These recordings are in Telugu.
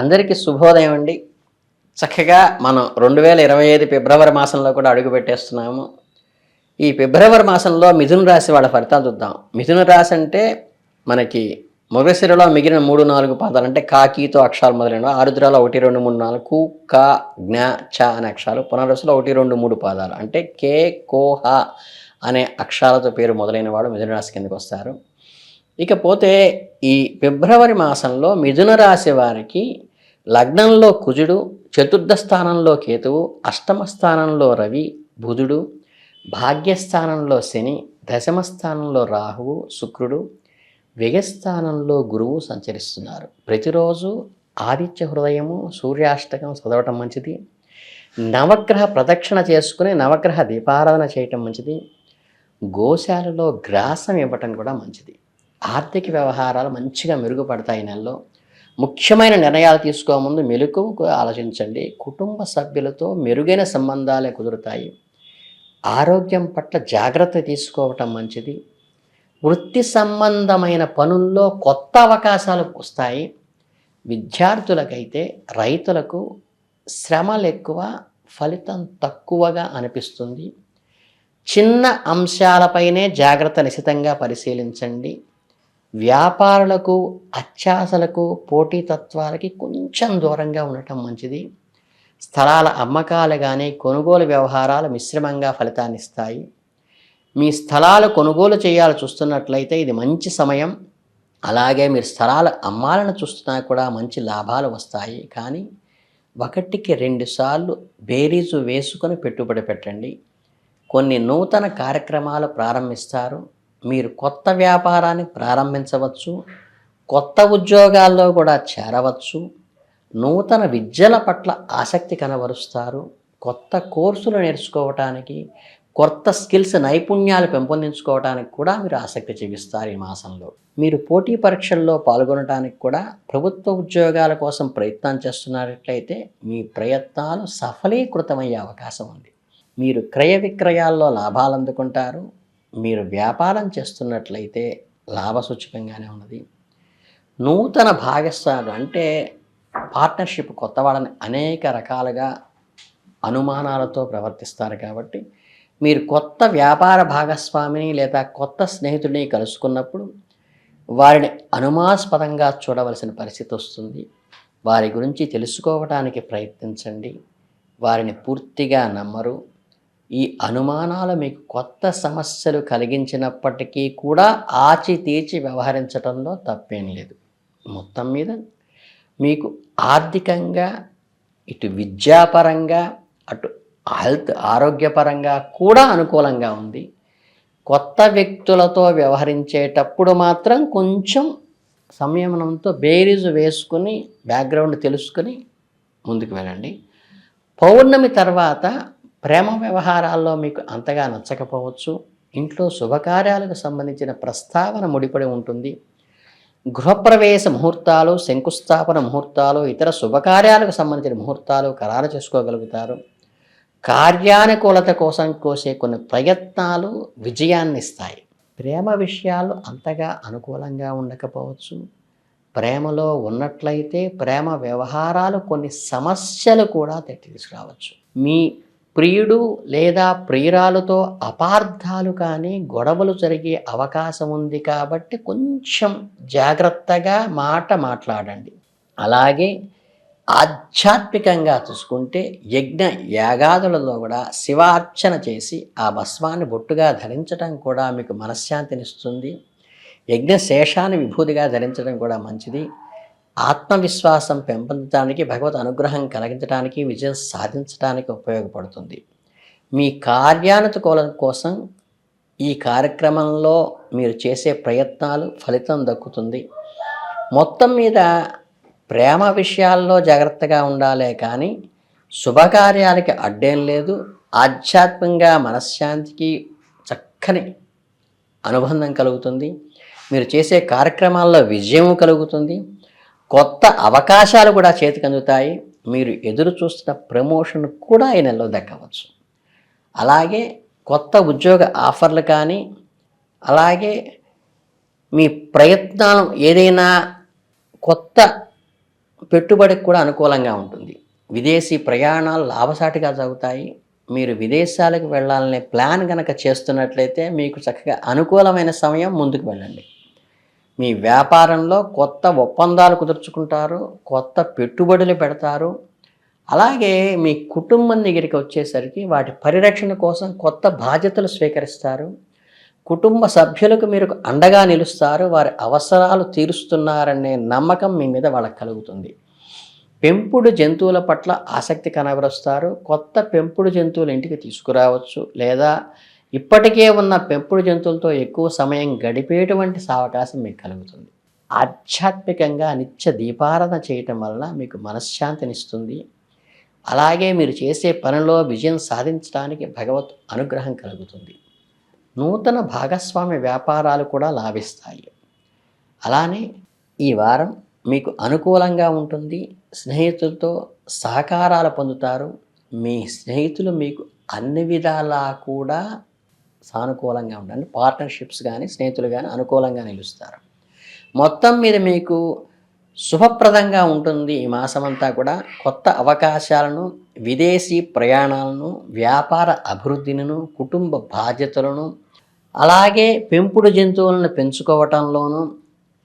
అందరికీ శుభోదయం అండి. చక్కగా మనం రెండు వేల ఇరవై ఐదు ఫిబ్రవరి మాసంలో కూడా అడుగు పెట్టేస్తున్నాము. ఈ ఫిబ్రవరి మాసంలో మిథున రాశి వాళ్ళ ఫలితాలు చూద్దాం. మిథున రాశి అంటే మనకి మృగశిరలో మిగిలిన మూడు నాలుగు పాదాలు అంటే కాకీతో అక్షరాలు మొదలైన ఆరుద్రాలో ఒకటి రెండు మూడు నాలుగు కు క జ్ఞ చ అనే అక్షరాలు. పునరసులో ఒకటి రెండు మూడు పాదాలు అంటే కే కోహ అనే అక్షరాలతో పేరు మొదలైన వాడు మిథున రాశి కిందకు వస్తారు. ఇకపోతే ఈ ఫిబ్రవరి మాసంలో మిథున రాశి వారికి లగ్నంలో కుజుడు చతుర్థ స్థానంలో కేతువు అష్టమ స్థానంలో రవి బుధుడు భాగ్యస్థానంలో శని దశమ స్థానంలో రాహువు శుక్రుడు వ్యయస్థానంలో గురువు సంచరిస్తున్నారు. ప్రతిరోజు ఆదిత్య హృదయము సూర్యాష్టకం చదవటం మంచిది. నవగ్రహ ప్రదక్షిణ చేసుకుని నవగ్రహ దీపారాధన చేయటం మంచిది. గోశాలలో గ్రాసం ఇవ్వటం కూడా మంచిది. ఆర్థిక వ్యవహారాలు మంచిగా మెరుగుపడతాయి నెలలో. ముఖ్యమైన నిర్ణయాలు తీసుకోముందు మెలకువగా ఆలోచించండి. కుటుంబ సభ్యులతో మెరుగైన సంబంధాలే కుదురుతాయి. ఆరోగ్యం పట్ల జాగ్రత్త తీసుకోవటం మంచిది. వృత్తి సంబంధమైన పనుల్లో కొత్త అవకాశాలు వస్తాయి. విద్యార్థులకైతే రైతులకు శ్రమలు ఎక్కువ ఫలితం తక్కువగా అనిపిస్తుంది. చిన్న అంశాలపైనే జాగ్రత్త నిశితంగా పరిశీలించండి. వ్యాపారులకు అత్యాశలకు పోటీతత్వాలకి కొంచెం దూరంగా ఉండటం మంచిది. స్థలాల అమ్మకాలు కానీ కొనుగోలు వ్యవహారాలు మిశ్రమంగా ఫలితాన్ని ఇస్తాయి. మీ స్థలాలు కొనుగోలు చేయాలి చూస్తున్నట్లయితే ఇది మంచి సమయం. అలాగే మీరు స్థలాలు అమ్మాలని చూస్తున్నా కూడా మంచి లాభాలు వస్తాయి. కానీ ఒకటికి రెండు సార్లు బేరీజు వేసుకొని పెట్టుబడి పెట్టండి. కొన్ని నూతన కార్యక్రమాలు ప్రారంభిస్తారు. మీరు కొత్త వ్యాపారాన్ని ప్రారంభించవచ్చు కొత్త ఉద్యోగాల్లో కూడా చేరవచ్చు నూతన విద్యల పట్ల ఆసక్తి కనబరుస్తారు కొత్త కోర్సులు నేర్చుకోవటానికి కొత్త స్కిల్స్ నైపుణ్యాలు పెంపొందించుకోవడానికి కూడా మీరు ఆసక్తి చూపిస్తారు ఈ మాసంలో. మీరు పోటీ పరీక్షల్లో పాల్గొనడానికి కూడా ప్రభుత్వ ఉద్యోగాల కోసం ప్రయత్నం చేస్తున్నట్లయితే మీ ప్రయత్నాలు సఫలీకృతమయ్యే అవకాశం ఉంది. మీరు క్రయ విక్రయాల్లో లాభాలు అందుకుంటారు మీరు వ్యాపారం చేస్తున్నట్లయితే లాభసూచకంగానే ఉన్నది. నూతన భాగస్వాములు అంటే పార్ట్నర్షిప్ కొత్త వాళ్ళని అనేక రకాలుగా అనుమానాలతో ప్రవర్తిస్తారు కాబట్టి మీరు కొత్త వ్యాపార భాగస్వామిని లేదా కొత్త స్నేహితుడిని కలుసుకున్నప్పుడు వారిని అనుమాస్పదంగా చూడవలసిన పరిస్థితి వస్తుంది. వారి గురించి తెలుసుకోవడానికి ప్రయత్నించండి. వారిని పూర్తిగా నమ్మరు. ఈ అనుమానాలు మీకు కొత్త సమస్యలు కలిగించినప్పటికీ కూడా ఆచితీచి వ్యవహరించడంలో తప్పేం లేదు. మొత్తం మీద మీకు ఆర్థికంగా ఇటు విద్యాపరంగా అటు హెల్త్ ఆరోగ్యపరంగా కూడా అనుకూలంగా ఉంది. కొత్త వ్యక్తులతో వ్యవహరించేటప్పుడు మాత్రం కొంచెం సంయమనంతో బేరీజు వేసుకుని బ్యాక్గ్రౌండ్ తెలుసుకుని ముందుకు వెళ్ళండి. పౌర్ణమి తర్వాత ప్రేమ వ్యవహారాల్లో మీకు అంతగా నచ్చకపోవచ్చు. ఇంట్లో శుభకార్యాలకు సంబంధించిన ప్రస్తావన ముడిపడి ఉంటుంది. గృహప్రవేశ ముహూర్తాలు శంకుస్థాపన ముహూర్తాలు ఇతర శుభకార్యాలకు సంబంధించిన ముహూర్తాలు ఖరారు చేసుకోగలుగుతారు. కార్యానుకూలత కోసం కోసే కొన్ని ప్రయత్నాలు విజయాన్ని ఇస్తాయి. ప్రేమ విషయాలు అంతగా అనుకూలంగా ఉండకపోవచ్చు. ప్రేమలో ఉన్నట్లయితే ప్రేమ వ్యవహారాలు కొన్ని సమస్యలు కూడా తెట్టి తీసుకురావచ్చు మీ ప్రియుడు లేదా ప్రియురాలతో అపార్థాలు కానీ గొడవలు జరిగే అవకాశం ఉంది కాబట్టి కొంచెం జాగ్రత్తగా మాట మాట్లాడండి. అలాగే ఆధ్యాత్మికంగా చూసుకుంటే యజ్ఞ యాగాదులలో కూడా శివార్చన చేసి ఆ భస్మాన్ని బొట్టుగా ధరించడం కూడా మీకు మనశ్శాంతినిస్తుంది. యజ్ఞ శేషాన్ని విభూతిగా ధరించడం కూడా మంచిది. ఆత్మవిశ్వాసం పెంపొందడానికి భగవత్ అనుగ్రహం కలిగించడానికి విజయం సాధించడానికి ఉపయోగపడుతుంది. మీ కార్యానుకూలం కోసం ఈ కార్యక్రమంలో మీరు చేసే ప్రయత్నాలు ఫలితం దక్కుతుంది. మొత్తం మీద ప్రేమ విషయాల్లో జాగ్రత్తగా ఉండాలే కానీ శుభకార్యాలకి అడ్డేం లేదు. ఆధ్యాత్మికంగా మనశ్శాంతికి చక్కని అనుబంధం కలుగుతుంది. మీరు చేసే కార్యక్రమాల్లో విజయం కలుగుతుంది. కొత్త అవకాశాలు కూడా చేతికి అందుతాయి మీరు ఎదురు చూస్తున్న ప్రమోషన్ కూడా ఈ నెలలో దక్కవచ్చు. అలాగే కొత్త ఉద్యోగ ఆఫర్లు కానీ అలాగే మీ ప్రయత్నాలు ఏదైనా కొత్త పెట్టుబడికి కూడా అనుకూలంగా ఉంటుంది. విదేశీ ప్రయాణాలు లాభసాటిగా జరుగుతాయి మీరు విదేశాలకు వెళ్ళాలనే ప్లాన్ కనుక చేస్తున్నట్లయితే మీకు చక్కగా అనుకూలమైన సమయం ముందుకు వెళ్ళండి. మీ వ్యాపారంలో కొత్త ఒప్పందాలు కుదుర్చుకుంటారు కొత్త పెట్టుబడులు పెడతారు. అలాగే మీ కుటుంబం దగ్గరికి వచ్చేసరికి వాటి పరిరక్షణ కోసం కొత్త బాధ్యతలు స్వీకరిస్తారు. కుటుంబ సభ్యులకు మీరు అండగా నిలుస్తారు వారి అవసరాలు తీరుస్తున్నారనే నమ్మకం మీ మీద వాళ్ళకి కలుగుతుంది. పెంపుడు జంతువుల పట్ల ఆసక్తి కనబరుస్తారు. కొత్త పెంపుడు జంతువులు ఇంటికి తీసుకురావచ్చు లేదా ఇప్పటికే ఉన్న పెంపుడు జంతువులతో ఎక్కువ సమయం గడిపేటువంటి అవకాశం మీకు కలుగుతుంది. ఆధ్యాత్మికంగా నిత్య దీపారాధన చేయటం వలన మీకు మనశ్శాంతినిస్తుంది అలాగే మీరు చేసే పనిలో విజయం సాధించడానికి భగవత్ అనుగ్రహం కలుగుతుంది. నూతన భాగస్వామ్య వ్యాపారాలు కూడా లాభిస్తాయి. అలానే ఈ వారం మీకు అనుకూలంగా ఉంటుంది. స్నేహితులతో సహకారాలు పొందుతారు. మీ స్నేహితులు మీకు అన్ని విధాలా కూడా సానుకూలంగా ఉండండి. పార్ట్నర్షిప్స్ కానీ స్నేహితులు కానీ అనుకూలంగా నిలుస్తారు. మొత్తం మీద మీకు శుభప్రదంగా ఉంటుంది ఈ మాసమంతా కూడా. కొత్త అవకాశాలను విదేశీ ప్రయాణాలను వ్యాపార అభివృద్ధిని కుటుంబ బాధ్యతలను అలాగే పెంపుడు జంతువులను పెంచుకోవటంలోనూ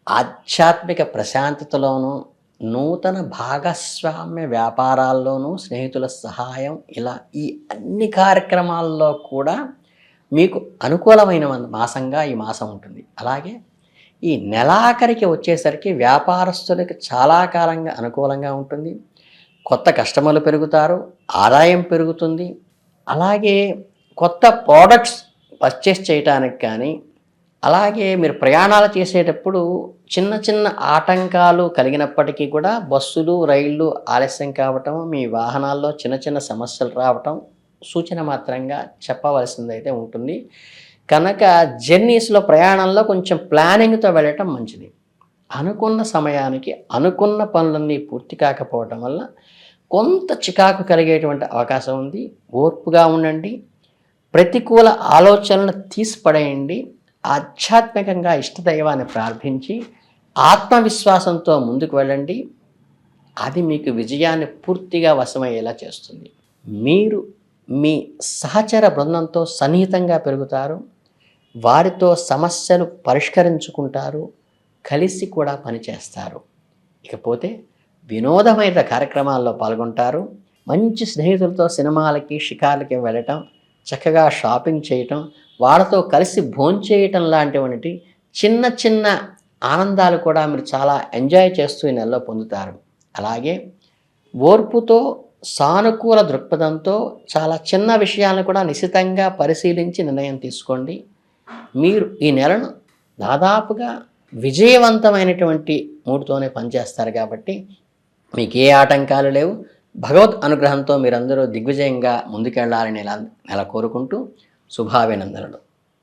ఆధ్యాత్మిక ప్రశాంతతలోనూ నూతన భాగస్వామ్య వ్యాపారాల్లోనూ స్నేహితుల సహాయం ఇలా ఈ అన్ని కార్యక్రమాల్లో కూడా మీకు అనుకూలమైన మాసంగా ఈ మాసం ఉంటుంది. అలాగే ఈ నెలాఖరికి వచ్చేసరికి వ్యాపారస్తులకి చాలా కాలంగా అనుకూలంగా ఉంటుంది. కొత్త కస్టమర్లు పెరుగుతారు ఆదాయం పెరుగుతుంది. అలాగే కొత్త ప్రోడక్ట్స్ పర్చేస్ చేయటానికి కానీ అలాగే మీరు ప్రయాణాలు చేసేటప్పుడు చిన్న చిన్న ఆటంకాలు కలిగినప్పటికీ కూడా బస్సులు రైళ్ళు ఆలస్యం కావటం మీ వాహనాల్లో చిన్న చిన్న సమస్యలు రావటం సూచన మాత్రంగా చెప్పవలసింది అయితే ఉంటుంది. కనుక జర్నీస్లో ప్రయాణంలో కొంచెం ప్లానింగ్తో వెళ్ళటం మంచిది. అనుకున్న సమయానికి అనుకున్న పనులన్నీ పూర్తి కాకపోవటం వల్ల కొంత చికాకు కలిగేటువంటి అవకాశం ఉంది. ఓర్పుగా ఉండండి. ప్రతికూల ఆలోచనలను తీసిపడేయండి ఆధ్యాత్మికంగా ఇష్టదైవాన్ని ప్రార్థించి ఆత్మవిశ్వాసంతో ముందుకు వెళ్ళండి. అది మీకు విజయాన్ని పూర్తిగా వశమయ్యేలా చేస్తుంది. మీరు మీ సహచర బృందంతో సన్నిహితంగా పెరుగుతారు. వారితో సమస్యలు పరిష్కరించుకుంటారు. కలిసి కూడా పనిచేస్తారు. ఇకపోతే వినోదమైన కార్యక్రమాల్లో పాల్గొంటారు. మంచి స్నేహితులతో సినిమాలకి షికార్లకి వెళ్ళటం చక్కగా షాపింగ్ చేయటం వాళ్ళతో కలిసి భోంచేయటం లాంటివంటి చిన్న చిన్న ఆనందాలు కూడా మీరు చాలా ఎంజాయ్ చేస్తూ ఈ నెలలో పొందుతారు. అలాగే ఓర్పుతో సానుకూల దృక్పథంతో చాలా చిన్న విషయాలను కూడా నిశితంగా పరిశీలించి నిర్ణయం తీసుకోండి. మీరు ఈ నెలను దాదాపుగా విజయవంతమైనటువంటి మూడుతోనే పనిచేస్తారు కాబట్టి మీకు ఏ ఆటంకాలు లేవు. భగవద్ అనుగ్రహంతో మీరందరూ దిగ్విజయంగా ముందుకెళ్ళాలని నెల కోరుకుంటూ శుభాభినందనలు.